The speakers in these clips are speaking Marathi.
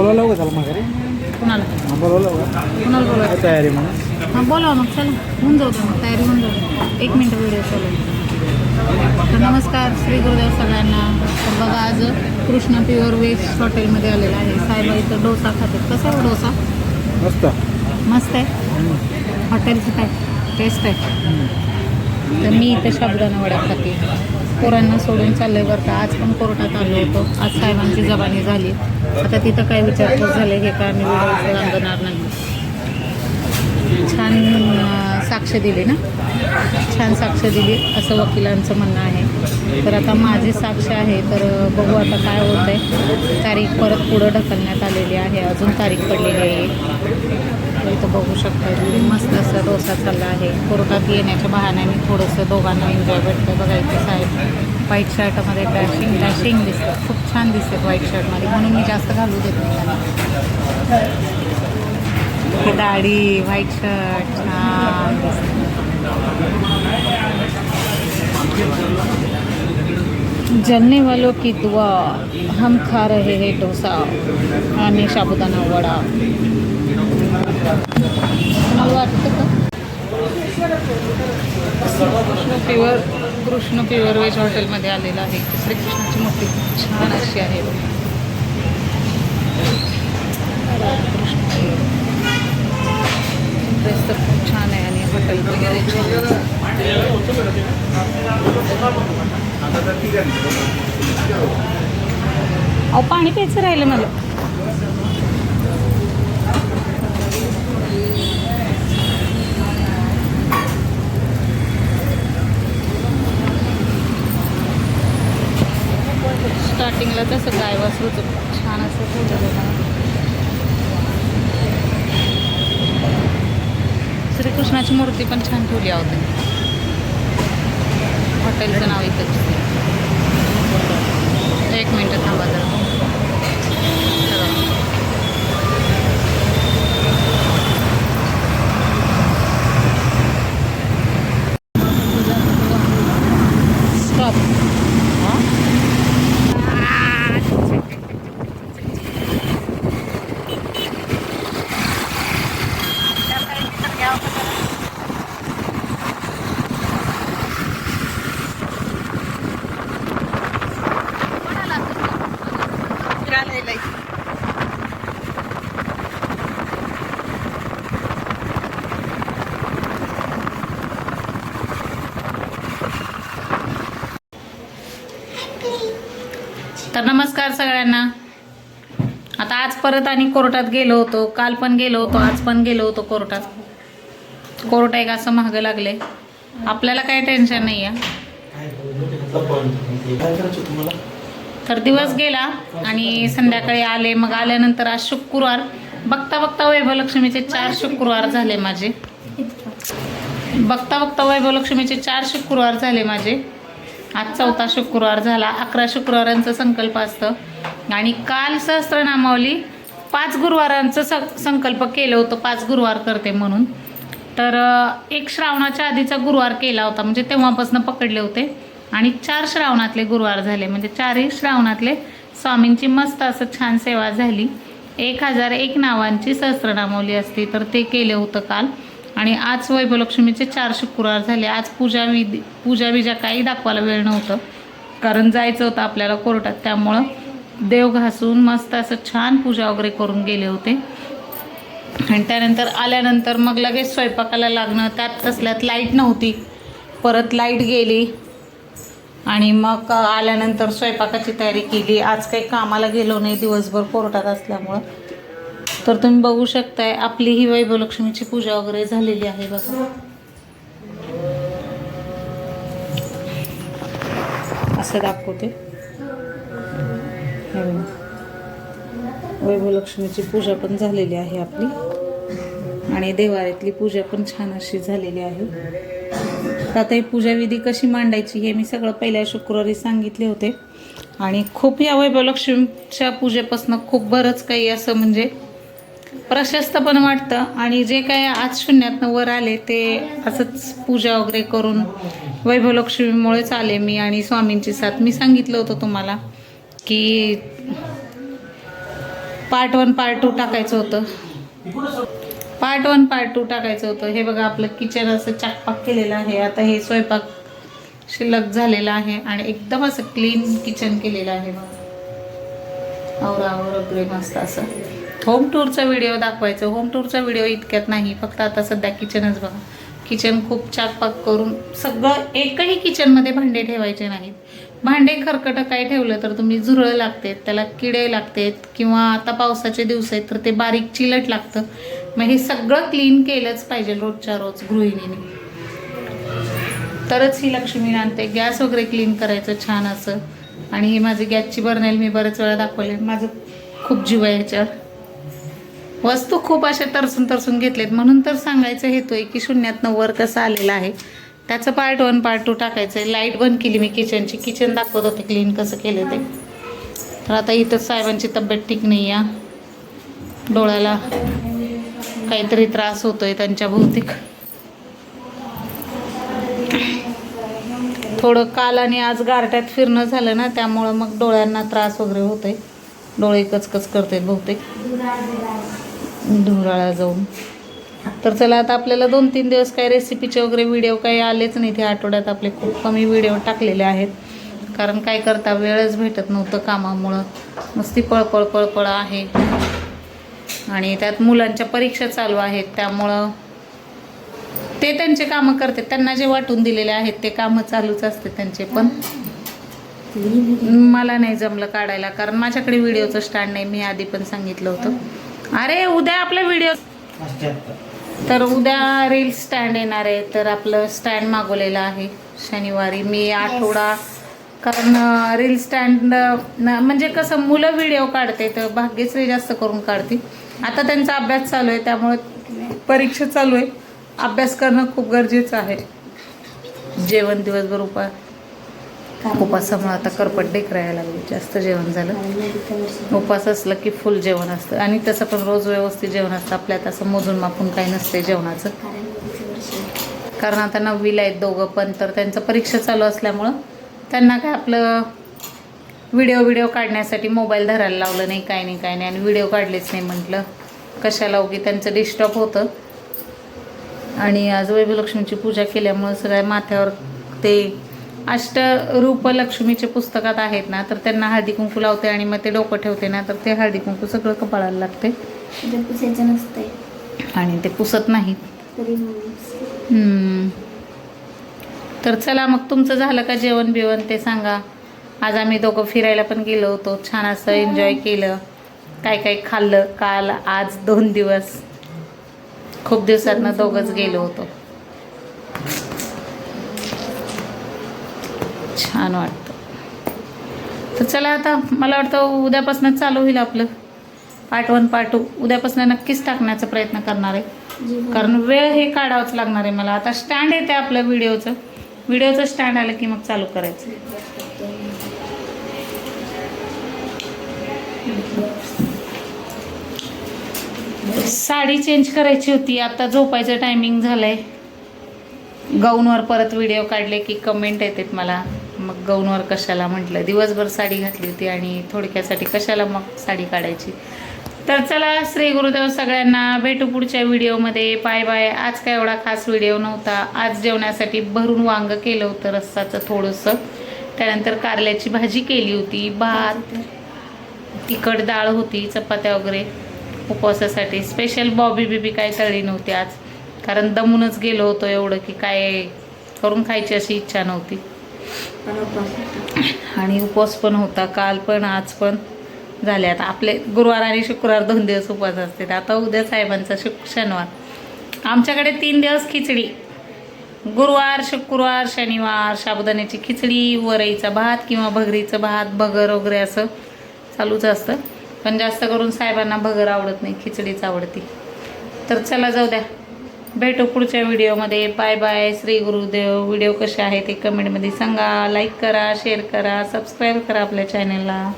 बोलवलं का त्याला माघारी? कुणाला? हा, बोलवलं का? कुणाला बोलायचं काय तयारी म्हणून हां बोला मग चला. होऊन जाऊ दे मग तयारी होऊन जाऊ दे. एक मिनटं व्हिडिओ चालू तर नमस्कार श्री गुरुदेव सगळ्यांना. तर बघा आज कृष्ण प्युअर व्हेज हॉटेलमध्ये आलेला आहे. साहेबा इथं डोसा खातात. कसा आहे हो डोसा? मस्त. मस्त आहे? हॉटेलचं काय टेस्ट आहे. तर मी इथं साबुदाणा वडा खाते. पोरांना सोडून चाललंय बरं का. आज पण कोर्टात आलो होतो. आज साहेबांची जबानी झाली. आता तिथं काय विचारपूस झाले हे का मी व्हिडिओ नाही. छान साक्ष दिली ना? छान साक्ष दिली असं वकिलांचं म्हणणं आहे. तर आता माझी साक्ष आहे तर बघू आता काय होत आहे तारीख परत पुढं ढकलण्यात आलेली आहे. अजून तारीख पडलेली आहे. इथं बघू शकता तुम्ही मस्त असं डोसा चालला आहे. कोर्टात येण्याच्या बहाण्याने थोडंसं दोघांना एन्जॉय भेटतं बघायचं साहेब व्हाईट शर्टमध्ये डॅशिंग डॅशिंग दिसतं खूप छान दिसतं व्हाईट शर्टमध्ये म्हणून मी जास्त घालू देत नाही त्यांना. दाढी व्हाईट शर्ट छान दिसतं. जलने वालों की दुआ हम खा रहे हैं डोसा आणि साबुदाना वडा. मला वाटतं का? Krishna pure Krishna pure veg हॉटेलमध्ये आलेला आहे. श्रीकृष्णाची मूर्ती खूप छान अशी आहे. ड्रेस तर खूप छान आहे आणि हॉटेल वगैरे छान अहो पाणी प्यायचं राहिलं मला. स्टार्टिंगला तसं गाय वासरूचं छान असं ठेवलं होतं श्रीकृष्णाची मूर्ती पण छान ठेवली आहोत हॉटेलचं नाव इथं एक मिनटं थांबा जरा चला. Stop. तर नमस्कार सगळ्यांना. आता आज परत आणि कोर्टात गेलो होतो. काल पण गेलो होतो आज पण गेलो होतो कोर्टात. कोर्ट एक असं महागं लागले आपल्याला काही टेन्शन नाही आहे तर दिवस गेला आणि संध्याकाळी आले मग आल्यानंतर आज शुक्रवार. बघता बघता वैभवलक्ष्मीचे चार शुक्रवार झाले माझे. बघता बघता वैभवलक्ष्मीचे चार शुक्रवार झाले माझे. आज चौथा शुक्रवार झाला. अकरा शुक्रवारांचा संकल्प असतं. आणि काल सहस्त्रनामावली पाच गुरुवारांचं स संकल्प केलं होतं. पाच गुरुवार करते म्हणून. तर एक श्रावणाच्या आधीचा गुरुवार केला होता. म्हणजे तेव्हापासून पकडले होते. आणि चार श्रावणातले गुरुवार झाले. म्हणजे चारही श्रावणातले स्वामींची मस्त असं छान सेवा झाली. एक हजार एक नावांची सहस्त्रनामावली असते. तर ते केलं होतं काल. आणि आज वैभवलक्ष्मीचे चार शुक्रवार झाले. आज पूजा विधी पूजा बिजा काही दाखवायला वेळ नव्हतं. कारण जायचं होतं आपल्याला कोर्टात. त्यामुळं देव घासून मस्त असं छान पूजा वगैरे करून गेले होते. आणि त्यानंतर आल्यानंतर मग लगेच स्वयंपाकाला लागणं. त्यात तसल्यात लाइट नव्हती. परत लाइट गेली. आणि मग आल्यानंतर स्वयंपाकाची तयारी केली. आज काही कामाला गेलो नाही दिवसभर कोर्टात असल्यामुळं. तर तुम्ही बघू शकताय आपली ही वैभवलक्ष्मीची पूजा वगैरे झालेली आहे बघा. असं दाखवते. वैभवलक्ष्मीची पूजा पण झालेली आहे आपली. आणि देवाऱ्यातली पूजा पण छान अशी झालेली आहे. आता ही पूजाविधी कशी मांडायची हे मी सगळं पहिल्या शुक्रवारी सांगितले होते. आणि खूप या वैभवलक्ष्मीच्या पूजेपासून खूप बरंच काही असं म्हणजे प्रशस्त पण वाटतं. आणि जे काय आज शून्यातनं वर आले ते असंच पूजा वगैरे करून वैभवलक्ष्मीमुळेच आले मी आणि स्वामींची साथ. मी सांगितलं होतं तुम्हाला की पार्ट वन पार्ट टू टाकायचं होतं. पार्ट वन पार्ट टू टाकायचं होतं. हे बघा आपलं किचन असं चाकपाक केलेलं आहे. आता हे स्वयंपाक शिल्लक झालेला आहे आणि एकदम असं क्लीन किचन केलेलं आहे बघा. आवरावर वगैरे मस्त असं. होम टूरचा व्हिडिओ दाखवायचं. होम टूरचा व्हिडिओ इतक्यात नाही. फक्त आता सध्या किचनच बघा. किचन खूप चाकपाक करून सगळं एकही किचनमध्ये भांडे ठेवायचे नाहीत. भांडे खरकटं काय ठेवलं तर तुम्ही झुरळ लागते त्याला किडे लागतात किंवा आता पावसाचे दिवस आहेत तर ते बारीक चिलट लागतं. मग हे सगळं क्लीन केलंच पाहिजे रोजच्या रोज गृहिणीने. तरच ही लक्ष्मी आणते. गॅस वगैरे क्लीन करायचं छान असं. आणि ही माझी गॅसची बर्नेल मी बरेच वेळा दाखवले माझं खूप जीव आहे ह्याच्यावर वस्तू खूप अशा तरसून तरसून घेतलेत. म्हणून तर सांगायचं हेतू आहे की शून्यातनं वर कसं आलेलं आहे त्याचं पार्ट वन पार्ट टू टाकायचं आहे लाइट बंद केली मी किचनची किचन दाखवत होते क्लीन कसं केलं ते. तर आता इथं साहेबांची तब्येत ठीक नाही आहे. डोळ्याला काहीतरी त्रास होतोय त्यांच्या भौतिक. थोडं काल आणि आज गारट्यात फिरणं झालं ना त्यामुळं मग डोळ्यांना त्रास वगैरे होतोय. डोळे कचकच करतात बहुतेक. धुराळा जाऊन. तर चला आता आपल्याला दोन तीन दिवस काही रेसिपीचे वगैरे व्हिडिओ काही आलेच नाही. ते आठवड्यात आपले खूप कमी व्हिडिओ टाकलेले आहेत. कारण काय करता वेळच भेटत नव्हतं कामामुळं. नुसती पळपळ पळपळ आहे. आणि त्यात मुलांच्या परीक्षा चालू आहेत. त्यामुळं ते त्यांचे कामं करते त्यांना जे वाटून दिलेले आहेत ते कामं चालूच असते त्यांचे पण. मला नाही जमलं काढायला. कारण माझ्याकडे व्हिडिओचं स्टँड नाही. मी आधी पण सांगितलं होतं. अरे उद्या आपला व्हिडिओ तर उद्या रील स्टँड येणार आहे. तर आपलं स्टँड मागवलेलं आहे शनिवारी. मी आठवडा कारण रील स्टँड म्हणजे कसं मुलं व्हिडिओ काढते तर भाग्यश्री जास्त करून काढते. आता त्यांचा अभ्यास चालू आहे त्यामुळे परीक्षा चालू आहे. अभ्यास करणं खूप गरजेचं आहे. जेवण दिवसभर उपा उपासामुळे आता करपट डेक राहायला लागली. जास्त जेवण झालं. उपास असलं की फुल जेवण असतं. आणि तसं पण रोज व्यवस्थित जेवण असतं. आपल्यात असं मोजून मापून काही नसते जेवणाचं. कारण आता नववीला आहेत दोघं पण तर त्यांचं परीक्षा चालू असल्यामुळं त्यांना काय आपलं व्हिडिओ व्हिडिओ काढण्यासाठी मोबाईल धरायला लावलं नाही काय नाही काय नाही. आणि व्हिडिओ काढलेच नाही म्हटलं. कशाला उगी त्यांचं डिस्टर्ब होतं. आणि आज वैभलक्ष्मीची पूजा केल्यामुळं सगळ्या माथ्यावर ते अष्टरूप लक्ष्मीचे पुस्तकात आहेत ना तर त्यांना हळदी कुंकू लावते आणि मग ते डोकं ठेवते ना तर ते हळदी कुंकू सगळं कपाळाला लागते. पुसायचं आणि ते पुसत नाहीत. तर चला मग तुमचं झालं का जेवण बिवण ते सांगा. आज आम्ही दोघं फिरायला पण गेलो होतो छान असं एन्जॉय केलं. काय काय खाल्लं काल आज दोन दिवस. खूप दिवसातनं दोघंच गेलो होतो. छान वाटतं. तर चला आता मला वाटतं उद्यापासून चालू होईल आपलं. पार्ट वन पार्ट टू उद्यापासून नक्कीच टाकण्याचा प्रयत्न करणार आहे. जीवन कारण वेळ हे काढावंच लागणार आहे मला. आता स्टँड येते आपलं व्हिडिओचं. व्हिडिओचं स्टँड आलं की मग चालू करायचं. साडी चेंज करायची होती. आता झोपायचं टायमिंग झालंय. गाऊनवर परत व्हिडिओ काढले की कमेंट येतात मला. मग गौनवर कशाला म्हटलं? दिवसभर साडी घातली होती आणि थोडक्यासाठी कशाला मग साडी काढायची? तर चला श्री गुरुदेव सगळ्यांना भेटू पुढच्या व्हिडिओमध्ये. Bye bye. आज काय एवढा खास व्हिडिओ नव्हता. आज जेवणासाठी भरून वांग केलं होतं रस्साचं थोडंसं. त्यानंतर कारल्याची भाजी केली होती भात तिखट डाळ होती चपात्या वगैरे. उपवासासाठी स्पेशल बॉबी बिबी काय तळली नव्हती आज. कारण दमूनच गेलो होतो एवढं की काय करून खायची अशी इच्छा नव्हती. आणि उपवास पण होता काल पण आज पण झाले. आता आपले गुरुवार आणि शुक्रवार दोन दिवस उपवास असते आता उद्या साहेबांचा शुक शनिवार. आमच्याकडे तीन दिवस खिचडी. गुरुवार शुक्रवार शनिवार साबुदाण्याची खिचडी वरईचा भात किंवा भगरीचं भात भगर वगैरे असं चालूच असतं. पण जास्त करून साहेबांना भगर आवडत नाही खिचडीच आवडती. तर चला जाऊ द्या. भेटू पुढच्या व्हिडिओमध्ये. Bye bye. Shri Gurudev. Video कसे आहे ते कमेंटमध्ये सांगा. लाईक करा शेअर करा सबस्क्राईब करा आपल्या चॅनलला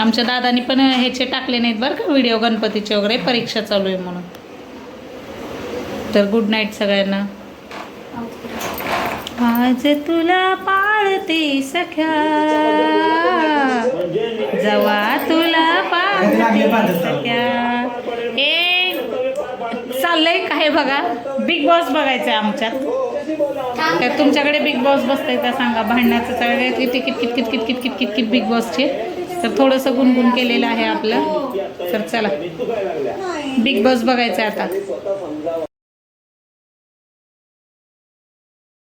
आमच्या दादानी पण ह्याचे टाकले नाहीत बरं का व्हिडिओ गणपतीचे वगैरे. परीक्षा चालू आहे म्हणून. तर गुड नाईट सगळ्यांना. आज तुला पाळते सख्या. जवा तुला पाळ सख्या. ए चाललंय काय बघा. बिग बॉस बघायचं आहे आमच्यात. तर तुमच्याकडे बिग बॉस बसतंय तर सांगा भांडणाचं कित कित कित कित कित कित बिग बॉसचे तर थोडंसं गुणगुण केलेलं आहे आपलं. तर चला. बिग बॉस बघायचं आहे आता.